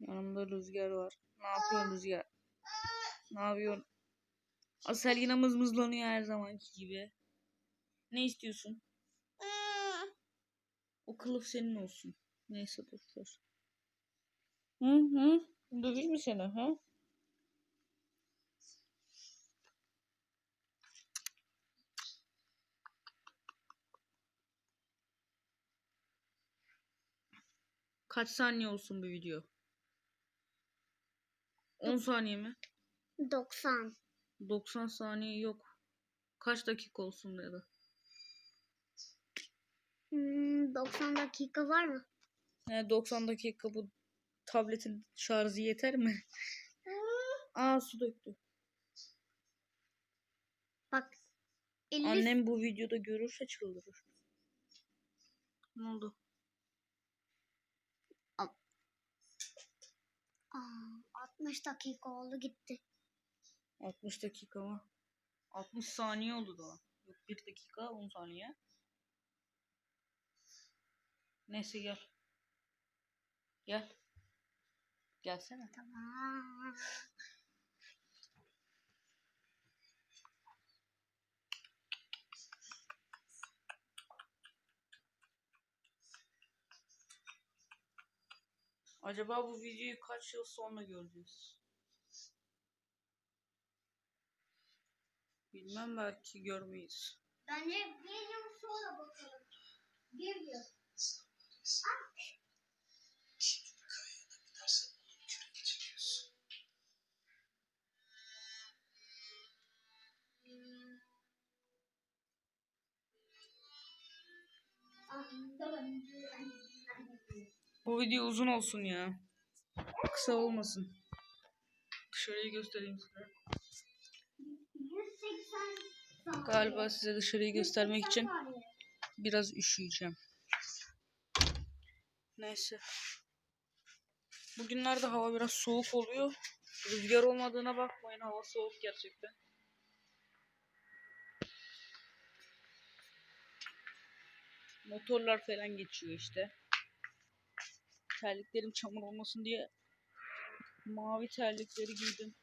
Yanımda Rüzgar var. Ne yapıyorsun Rüzgar? Ne yapıyorsun? Asel yine mızmızlanıyor her zamanki gibi. Ne istiyorsun? O kılıf senin olsun. Neyse boş ver. Hı hı. Döveyim mi seni ha? Kaç saniye olsun bu video? 10 saniye mi? 90. 90 saniye yok. Kaç dakika olsun da? Hmm, 90 dakika var mı? Yani 90 dakika bu tabletin şarjı yeter mi? Aa su döktü. Bak. 50 Annem bu videoda görürse çıldırır. Ne oldu? Aa, 60 dakika oldu gitti. 60 dakika mı? 60 saniye oldu daha. Yok 1 dakika 10 saniye. Neyse gel. Gel. Gelsene. Tamam. Acaba bu videoyu kaç yıl sonra göreceğiz? Bilmem belki görmeyiz. Bence bir yıl sonra bakalım. Bir yıl. Bu video uzun olsun ya. Kısa olmasın. Dışarıyı göstereyim size. 180 Galiba size dışarıyı göstermek için biraz üşüyeceğim. Neyse. Bugünlerde hava biraz soğuk oluyor. Rüzgar olmadığına bakmayın hava soğuk gerçekten. Motorlar falan geçiyor işte. Terliklerim çamur olmasın diye mavi terlikleri giydim.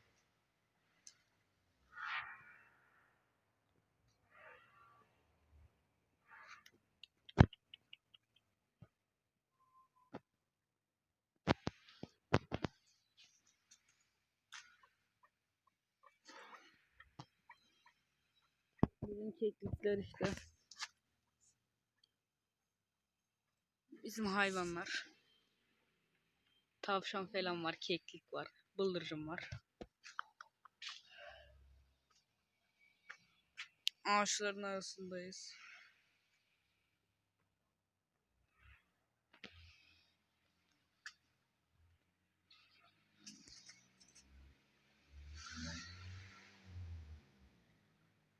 Bizim keklikler işte. Bizim hayvanlar. Tavşan falan var, keklik var, bıldırcın var. Ağaçların arasındayız.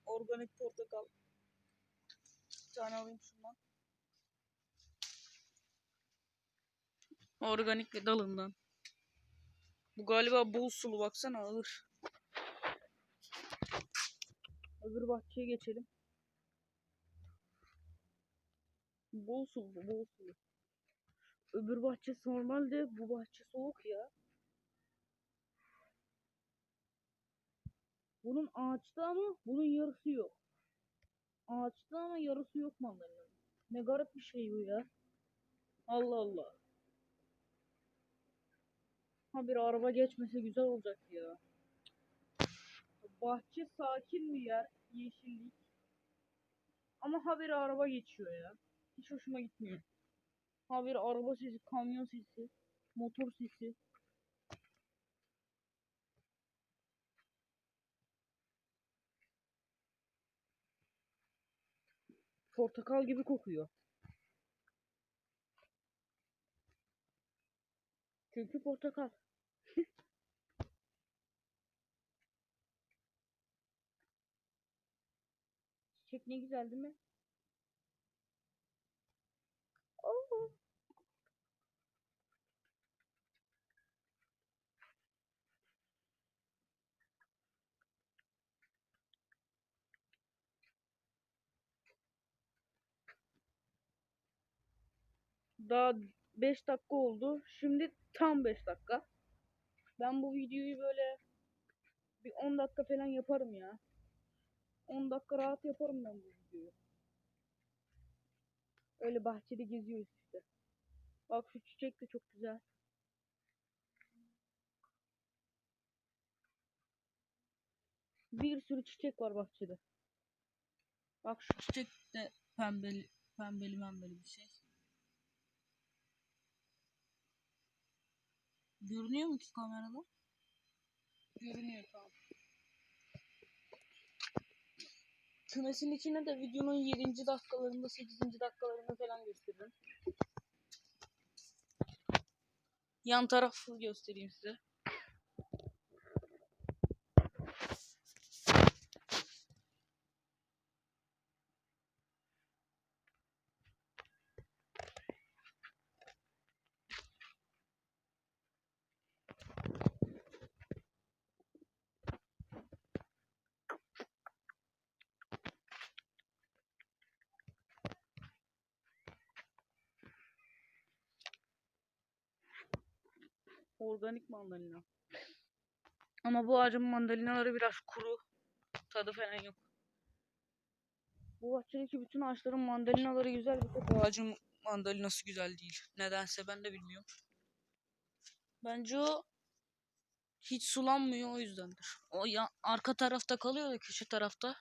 Organik portakal. Bir tane alayım şundan. Organik ve dalından. Bu galiba bol sulu baksana ağır. Öbür bahçeye geçelim. Bol sulu, bol sulu. Öbür bahçesi normalde bu bahçe soğuk ya. Bunun ağaçta ama bunun yarısı yok. Ağaçta ama yarısı yok mandalina. Ne garip bir şey bu ya. Allah Allah. Ha bir araba geçmese güzel olacak ya. Bahçe sakin bir yer. Yeşillik. Ama ha bir araba geçiyor ya. Hiç hoşuma gitmiyor. Ha bir araba sesi, kamyon sesi, motor sesi. Portakal gibi kokuyor. Çünkü portakal. Çiçek ne güzel değil mi? Oo. Daha 5 dakika oldu. Şimdi tam 5 dakika. Ben bu videoyu böyle bir 10 dakika falan yaparım ya. 10 dakika rahat yaparım ben bu videoyu. Öyle bahçede geziyoruz işte. Bak şu çiçek de çok güzel. Bir sürü çiçek var bahçede. Bak şu çiçek de pembeli, pembeli pembeli bir şey. Görünüyor mu ki kamerada? Görünüyor tamam. Kümesin içine de videonun 7. dakikalarında 8. dakikalarında falan gösteririm. Yan tarafı göstereyim size. Organik mandalina. Ama bu ağacın mandalinaları biraz kuru. Tadı falan yok. Bu bahçedeki bütün ağaçların mandalinaları güzel. Bir tek bu ağacın mandalinası güzel değil. Nedense ben de bilmiyorum. Bence o hiç sulanmıyor o yüzdendir. O ya arka tarafta kalıyor da köşe tarafta.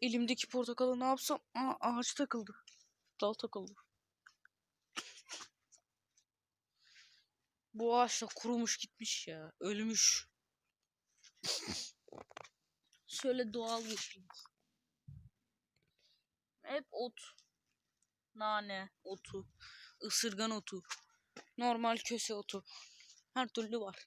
Elimdeki portakalı ne yapsam? Aa, ağaç takıldı. Dal takıldı. Bu ağaç da kurumuş gitmiş ya. Ölmüş. Şöyle doğal yeşillik. Hep ot. Nane otu. ısırgan otu. Normal köse otu. Her türlü var.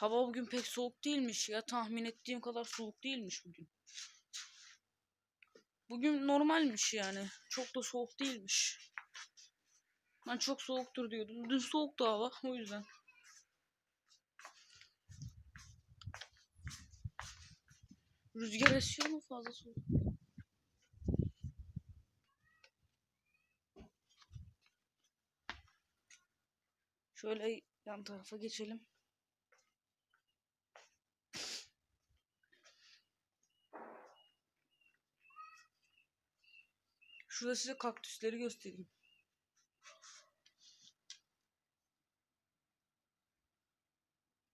Hava bugün pek soğuk değilmiş ya. Tahmin ettiğim kadar soğuk değilmiş bugün. Bugün normalmiş yani. Çok da soğuk değilmiş. Ben çok soğuktur diyordum. Dün soğuktu hava o yüzden. Rüzgar esiyor mu fazla soğuk? Şöyle yan tarafa geçelim. Şurada size kaktüsleri göstereyim.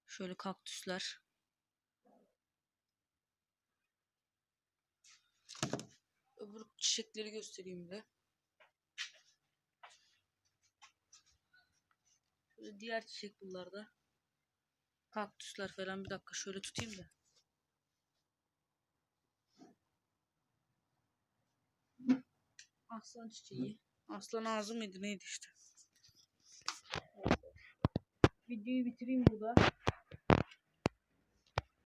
Şöyle kaktüsler. Öbür çiçekleri göstereyim de. Şöyle diğer çiçek bunlarda. Kaktüsler falan bir dakika şöyle tutayım da. Aslan çiçeği. Aslan ağzı mıydı neydi işte. Videoyu bitireyim burada.